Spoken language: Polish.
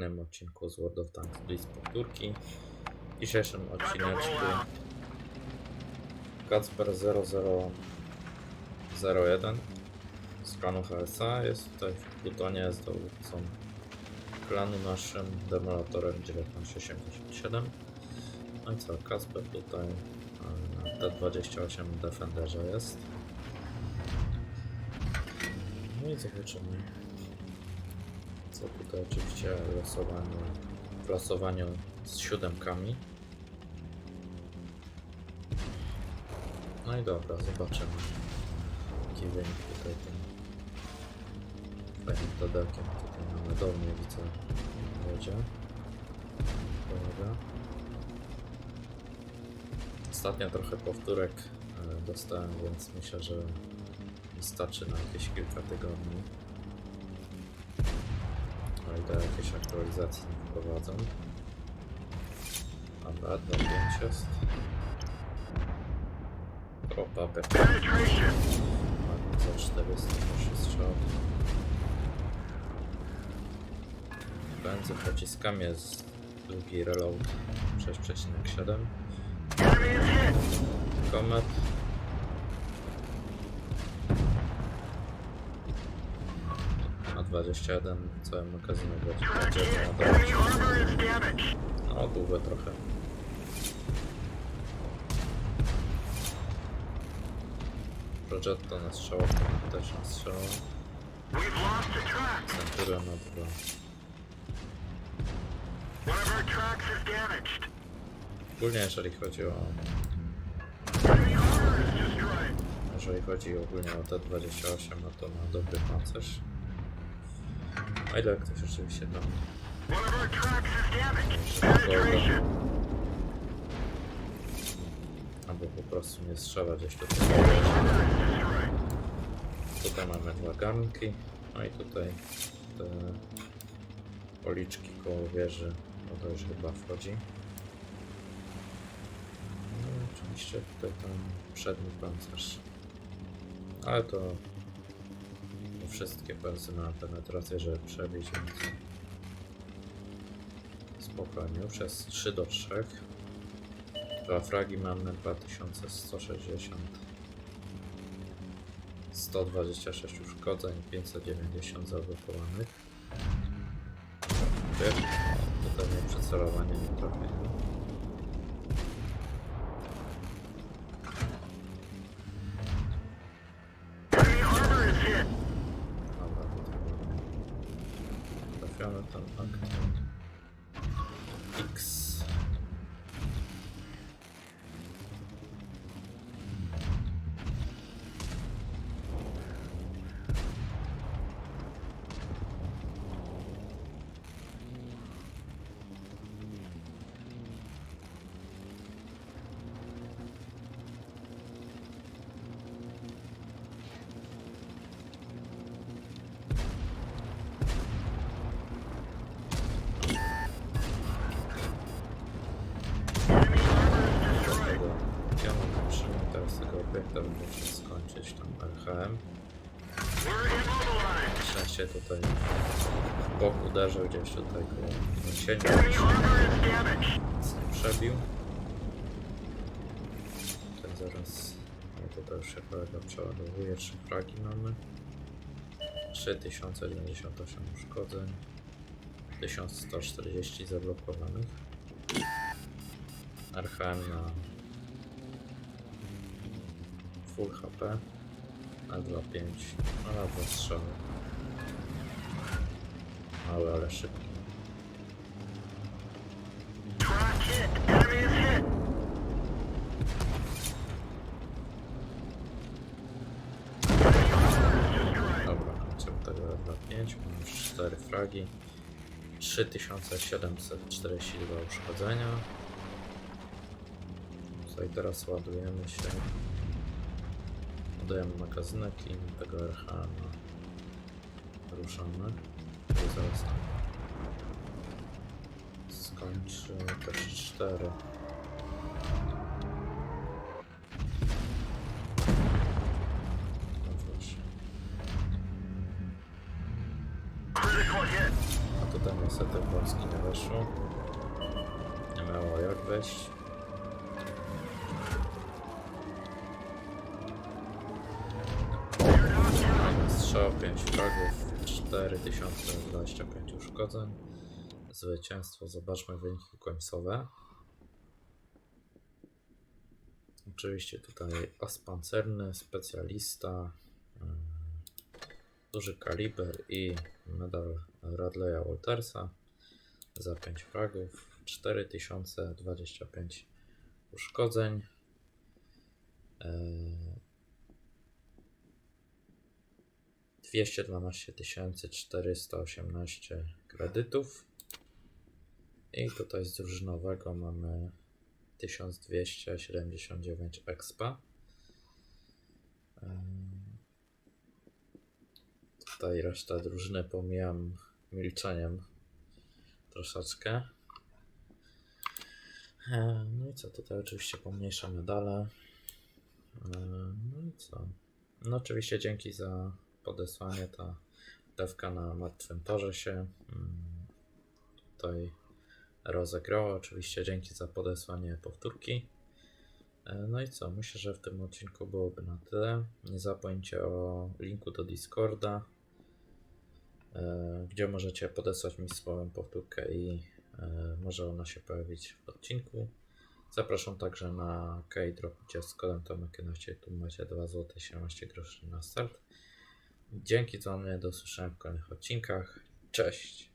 kolejnym odcinku z World of Tanks Blitz Powtórki. W dzisiejszym odcineczku Kacper 0001 z klanu HSA jest tutaj w Plutonie z dowódcą klanu naszym Demolatorem 1987 No i co, Kacper tutaj e, na T28 Defenderze jest. No i zobaczymy co tutaj oczywiście losowanie, w losowaniu z siódemkami. No i dobra, zobaczymy jaki wynik tutaj tym fajnym dodakiem tutaj mamy dolnie widzę jedzie. Kolega. Ostatnio trochę powtórek e, dostałem, więc myślę, że mi starczy na jakieś kilka tygodni. O ile jakieś aktualizacje nie wprowadzą. Dobra, 2.5 jest. O, papę. Ładnie za 400 proszę strzał. Pędzę pociskami jest długi reload 6,7. Komet. A 21 cały magazynek będzie będzie ładować. No, długo trochę. Progetto na strzałach, też na strzałach. Centura na dwa. Ogólnie jeżeli chodzi o... Jeżeli chodzi ogólnie o T28, no to ma dobry pancerz. A ile ktoś rzeczywiście tam. Dobra. Albo po prostu nie strzela gdzieś destroyed. Tutaj mamy dwa garnki, no i tutaj te policzki koło wieży, no to już chyba wchodzi. No oczywiście tutaj ten przedni pancerz. Ale to wszystkie pensy na penetrację, żeby przebić, więc spokojnie, jest 3 do 3. Dwa fragi mamy 2160 126 uszkodzeń, 590 zablokowanych. Tutaj nie przycelowanie nie trafienie. Jonathan. X. tego pionu zatrzymam teraz tego obiekta, bym musiał skończyć tam RHM. Na szczęście tutaj w bok uderzył gdzieś tutaj koło nie przebił. Tutaj zaraz, no tutaj już się kolega przeładowuje, trzy fragi mamy. 3098 uszkodzeń, 1140 zablokowanych. RHM na full HP, na 2.5, a na dwa strzały. Mały, ale szybki. Dobra, kończymy tego level 5, mam już 4 fragi. 3742 uszkodzenia. Tutaj teraz ładujemy się. Ładujemy magazynek i tego RH ruszamy. I zaraz skończy też 4. No właśnie. Critical hit. A tutaj niestety Polski nie weszło. Nie miało jak wejść. Strzał 5 fragów, 4025 uszkodzeń. Zwycięstwo, zobaczmy wyniki końcowe. Oczywiście tutaj as pancerny, specjalista, mm, duży kaliber i medal Radleya Waltersa za 5 fragów, 4025 uszkodzeń. 212 418 kredytów. I tutaj z drużynowego mamy 1279 expa. Tutaj resztę drużyny pomijam milczeniem troszeczkę. No i co, tutaj oczywiście pomniejsze medale. E, No i co? No oczywiście dzięki za podesłanie. Ta dewka na martwym torze się mm, tutaj rozegrała. Oczywiście dzięki za podesłanie powtórki. E, No i co? Myślę, że w tym odcinku byłoby na tyle. Nie zapomnijcie o linku do Discorda, e, gdzie możecie podesłać mi swoją powtórkę i e, może ona się pojawić w odcinku. Zapraszam także na K-Drop, gdzie z kodem Tomek11 tu macie 2 zł 17 groszy na start. Dzięki za do usłyszenia w kolejnych odcinkach. Cześć!